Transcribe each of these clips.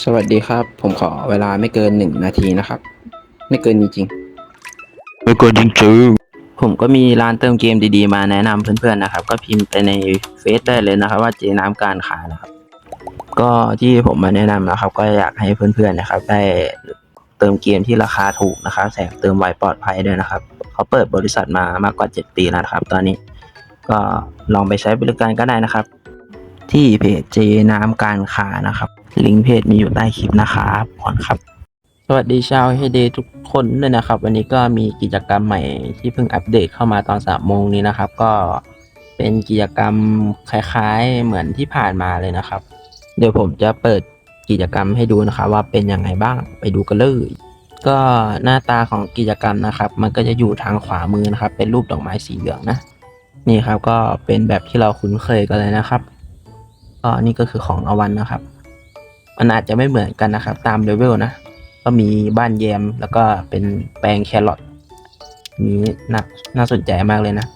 สวัสดีครับ ผมขอเวลาไม่เกินหนึ่งนาทีนะครับ ไม่เกินจริงไม่กดจริงๆผมก็มีร้านเติมเกมดีๆ มาแนะนำเพื่อนๆนะครับ ก็พิมพ์ไปในเฟซได้เลยนะครับ ว่าเจน้ำการขายนะครับ ก็ที่ผมมาแนะนำนะครับ ก็อยากให้เพื่อนๆนะครับ ได้เติมเกมที่ราคาถูกนะครับแถมเติมไวปลอดภัยด้วยนะครับเขาเปิดบริษัทมามากกว่า 7 ปีแล้วนะครับ ตอนนี้ก็ลองไปใช้บริการก็ได้นะครับ ที่เพจเจน้ำการค้านะครับ ลิงก์เพจมีอยู่ใต้คลิปนะครับขอบคุณครับ สวัสดีชาวเฮเดทุกคนด้วยนะครับ วันนี้ก็มีกิจกรรมใหม่ที่เพิ่งอัปเดตเข้ามาตอนสามโมงนี้นะครับ ก็เป็นกิจกรรมคล้ายๆเหมือนที่ผ่านมาเลยนะครับ เดี๋ยวผมจะเปิดกิจกรรมให้ดูนะครับ ว่าเป็นยังไงบ้างไปดูกันเลยก็หน้าตาของกิจกรรมนะครับ มันก็จะอยู่ทางขวามือนะครับ เป็นรูปดอกไม้สีเหลืองนะ นี่ครับก็เป็นแบบที่เราคุ้นเคยกันเลยนะครับ ก็นี่ก็คือของราวัลนะครับ มันอาจจะไม่เหมือนกันนะครับ ตามเลเวลนะ ก็มีบ้านแยมแล้วก็เป็นแปลงแครอทนี้น่าน่าสนใจมากเลยนะ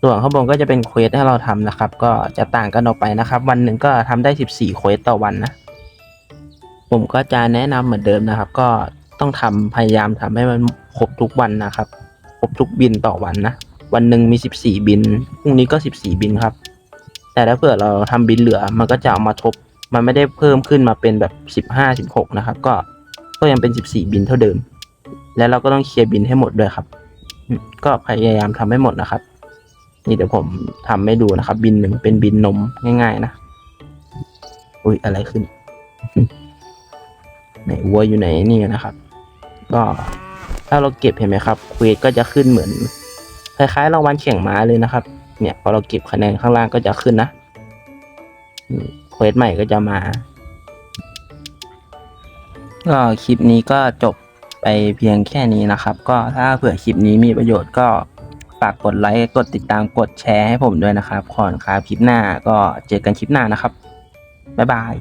ส่วนข้างบนก็จะเป็นเควสให้เราทำนะครับ ก็จะต่างกันออกไปนะครับ วันหนึ่งก็ทำได้ 14เควสต่อวันนะ ผมก็จะแนะนำเหมือนเดิมนะครับ ก็ต้องทำพยายามทำให้มันครบทุกวันนะครับ ครบทุกบินต่อวันนะ วันหนึ่งมี 14 บิน พรุ่งนี้ก็ 14 บินครับ แต่ถ้าเผื่อเราทำบินเหลือมันก็จะเอามาทบ มันไม่ได้เพิ่มขึ้นมาเป็นแบบ 15 16 นะครับ ก็ก็ยังเป็น 14 บินเท่าเดิม แล้วเราก็ต้องเคลียร์บินให้หมดด้วยครับ ก็พยายามทำให้หมดนะครับ นี่เดี๋ยวผมทำให้ดูนะครับ บินหนึ่งเป็นบินนมง่ายๆนะ อุ้ยอะไรขึ้นไหนวัวอยู่ไหนนี่นะครับ ก็ถ้าเราเก็บเห็นไหมครับเควสก็จะขึ้นเหมือน คล้ายๆรางวัลแข่งม้าเลยนะครับ เนี่ยพอเราเก็บคะแนนข้างล่างก็จะขึ้นนะเควสใหม่ก็จะมา ก็คลิปนี้ก็จบไปเพียงแค่นี้นะครับ ก็ถ้าเผื่อคลิปนี้มีประโยชน์ก็ฝากกดไลค์ กดติดตามกดแชร์ให้ผมด้วยนะครับขอนครับคลิปหน้าก็เจอกันคลิปหน้านะครับ บ๊ายบาย